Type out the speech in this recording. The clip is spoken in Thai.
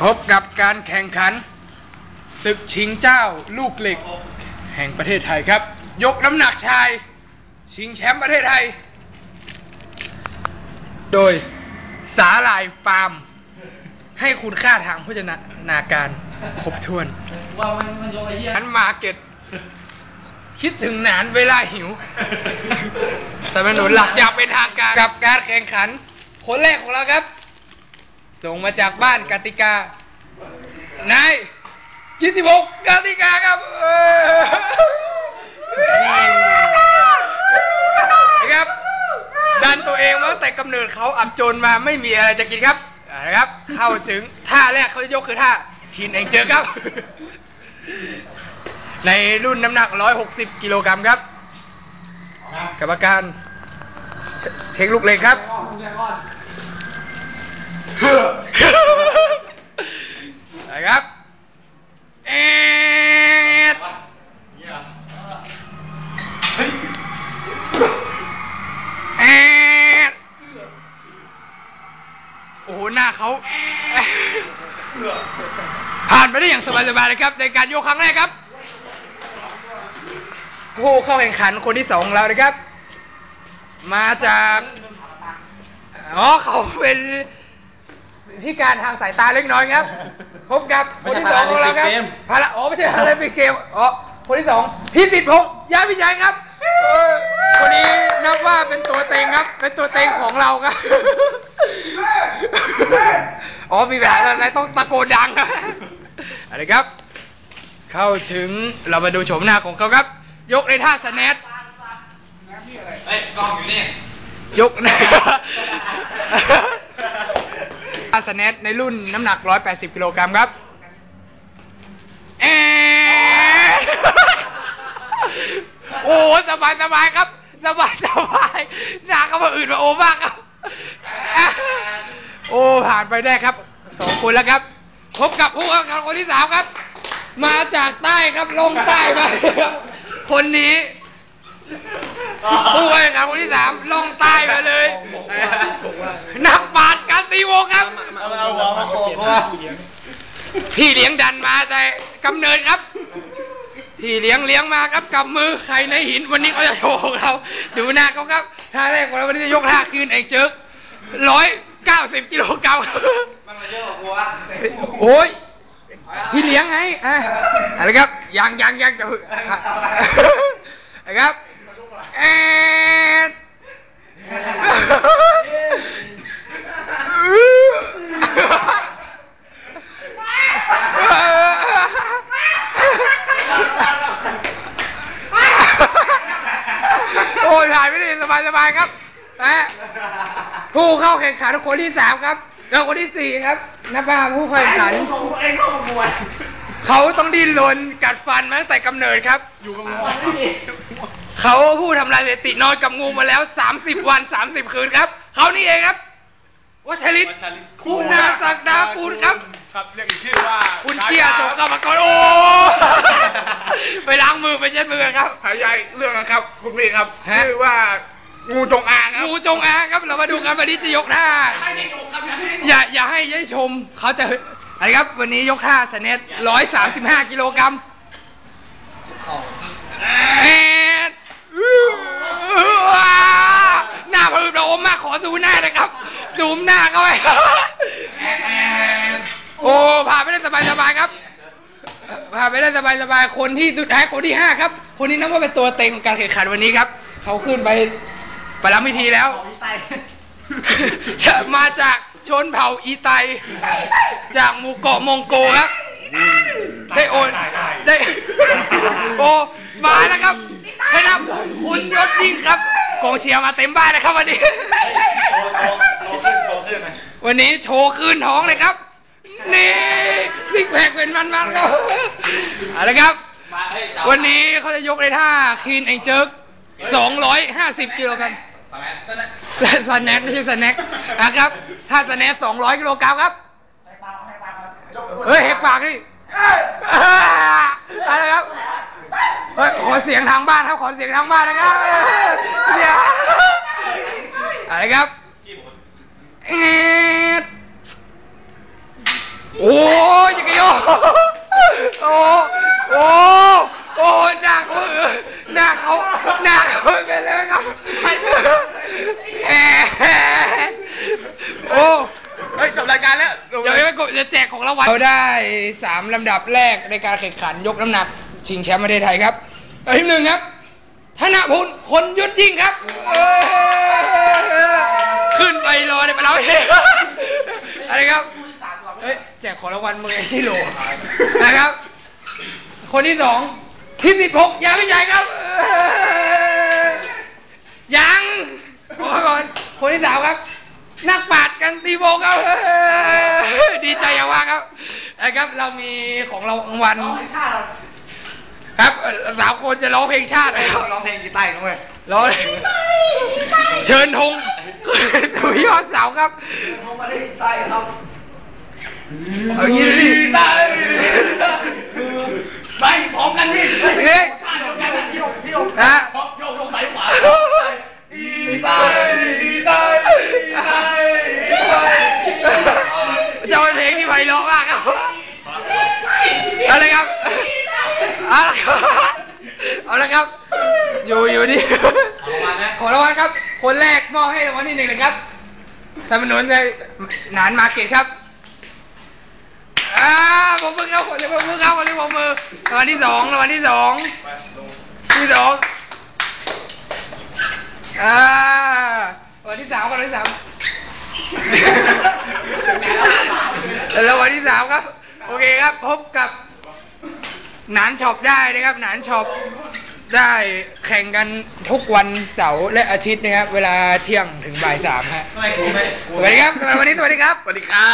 พบกับการแข่งขันศึกชิงเจ้าลูกเหล็ก แห่งประเทศไทยครับ ยกน้ำหนักชาย ชิงแชมป์ประเทศไทย โดยสาหร่ายฟาร์ม ให้คุณค่าทางโภชนาการครบถ้วนว่ามันมันโยนไอ้เหี้ยนันมาเก็ตคิดถึงหนานเวลาหิว แต่เป็นหนุนหลักอยางเป็นทางการกับการแข่งขัน คนแรกของเราครับ ส่งมาจากบ้านกติกานายกิติพงศ์กติกาครับเออนะครับดันตัวเองมาตั้งแต่กำเนิดเขาอับจนมาไม่มีอะไรจะกินครับนะครับ เข้าถึงท่าแรกเขาจะยกคือท่าหินเองเจอครับ ในรุ่นน้ำหนัก 160 กิโลกรัมครับกรรมการเชเช็คลูกเล็กครับ นะครับเอ็ดเอ็ดโอ้โห หน้าเขาผ่านไปได้อย่างสบายๆเลยครับ ในการโยกครั้งแรกครับผู้เข้าแข่งขันคนที่สองของเรานะครับ มาจาก อ๋อ เขาเป็น พิการทางสายตาเล็กน้อยครับพบกับคนที่สองของเราครับพาราอ๋อไม่ใช่อะไรเป็นเกมอ๋อคนที่สองพี่สิทธิ์พงษ์ยาพิชัยครับเออคนนี้นับว่าเป็นตัวเต็งครับ เป็นตัวเต็งของเราครับอ๋อมีแบบอะไรต้องตะโกนดังครับอะไรครับ เข้าถึงเรามาดูโฉมหน้าของเขาครับ ยกในท่าสแนทเฮ้ยกล้องอยู่นี่ยกในท่าสแนทในรุ่นน้ำหนัก 180 กิโลกรัมครับเอโอ้สบายสบายครับ สบายสบายหน้าเขามาอื่นมาโอมากครับ โอ้ผ่านไปได้ครับสองคนแล้วครับ พบกับผู้แข่งขันคนที่สามครับ มาจากใต้ครับลงใต้มาครับคนนี้ผู้แข่งขันคนที่สามลงใต้มาเลย นักปราชญ์กันตีวงครับ เอาหัวมาโขกกูว่าพี่เลี้ยงดันมาแต่กำเนิดครับ พี่เลี้ยงเลี้ยงมาครับกับมือใครในหินวันนี้เขาจะโชว์ของเราดูหน้าเขาครับท่าแรกของเราวันนี้จะยกท่าคืนเองเจิกร้อยเก้าสิบกิโลกรัมมันมาเยอะกว่ากูวะโอ้ยพี่เลี้ยงไงอะอะไรครับยังยังยังจะอะไรครับเอ็ดโอ้ยถ่ายไม่ได้ สบายสบายๆครับนะผู้เข้าแข่งขันคนที่สามครับ แล้วคนที่สี่ครับนับว่าผู้เข้าแข่งขันเองก็มวยเขาต้องดิ้นรนกัดฟันมาตั้งแต่กำเนิดครับ อยู่กับงูเขาผู้ทำลายสถิตินอนกับงูมาแล้ว 30 วัน 30 คืนครับ เขานี่เองครับวัชริตคุณนาศักดาปูนครับ ครับเรียกอีกชื่อว่าคุณเกียรติสมกรรมกรโอ้ไปล้างมือไปเช็ดมือครับหายายเรื่องนะครับ คุณพี่ครับฮะชื่อว่า งูจงอางครับงูจงอางครับเรามาดูกันวันนี้จะยกท่าอย่าอย่าให้ย้ายชมเขาจะอะไรครับ วันนี้ยกท่าสเนตร้อยสามสิบห้ากิโลกรัมแอนอื้อว้าหน้าพืนโอมมากขอดูหน้าหนะครับซูมหน้าเข้าไปโอ้ผ่านไปได้สบายสบายๆครับผ่านไปได้สบายสบายๆคนที่สุดท้ายคนที่ห้าครับ คนนี้นับว่าเป็นตัวเต็งของการแข่งขันวันนี้ครับ เขาขึ้นไป ประลัพิธีแล้ว จะมาจากชนเผ่าอีไต จากหมู่เกาะมองโกครับ ได้โอน ได้โอมาแล้วครับให้นับคุณยศยิ่งครับกองเชียร์มาเต็มบ้านเลยครับวันนี้โชว์โชว์โชว์ขึ้นโชว์ขึ้นหน่อยวันนี้โชว์คืนท้องเลยครับ นี่ซิกแพคเป็นมันมันๆครับเอาละครับ วันนี้เขาจะยกในท่าคีนไอเจิก250 กิโลกรัม สแน็คไม่ใช่สแน็คนะครับ ถ้าสแน็ค200กิโลกรัมครับเฮ้ยเฮกปากดิอะไรครับเฮ้ยขอเสียงทางบ้านครับขอเสียงทางบ้านนะครับเดี๋ยวอะไรครับเอ็ดโอ้ รายการแล้ว เดี๋ยวไม่กด จะแจกของรางวัลเราได้สามลำดับแรกในการแข่งขันยกน้ำหนัก ชิงแชมป์ประเทศไทยครับอันที่หนึ่งครับธนพลคนยุทธยิ่งครับเอ้ยขึ้นไปรอในปะเราเองอะไรครับเฮ้ยแจกของรางวัลมึงไอ้ที่โหลนะครับ คนที่สองทีมสิบหกยาไม่ใหญ่ครับเอ้ยยังขอก่อนคนที่สามครับ นักปราดกันตีโบครับเอ้ยดีใจอย่างมากครับนะครับ เรามีของรางวัลครับเอ่อสามคนจะร้องเพลงชาตินะครับร้องเพลงกีตาร์ด้วยร้องเชิญธงสุยอดเสาครับเอางี้ดิไปพร้อมกันดิเฮ้ยท่าเดียวกันนะพี่โยกพี่โยกฮะโยกโยกซ้ายขวา อีตายอีตายอีตายอีตาย จะเป็นเพลงที่ไพเราะมากครับเอาเลยครับ เอาละครับเอาละครับ อยู่อยู่นี่ของรางวัลครับ คนแรกมอบให้รางวัลที่หนึ่งเลยครับสนับสนุนในหนานมาร์เก็ตครับอ่าผมมือครับผมจะผมมือครับวันนี้ผมมือรางวัลที่สองรางวัลที่สองที่สองอ่ารางวัลที่สามรางวัลที่สามแล้ววันที่สามครับ โอเคครับ พบกับ หนานช็อปได้นะครับ หนานช็อปได้แข่งกันทุกวันเสาร์และอาทิตย์นะครับ เวลาเที่ยงถึงบ่ายสามฮะทำไมกูไม่สวัสดีครับสำหรับวันนี้สวัสดีครับ สวัสดีครับ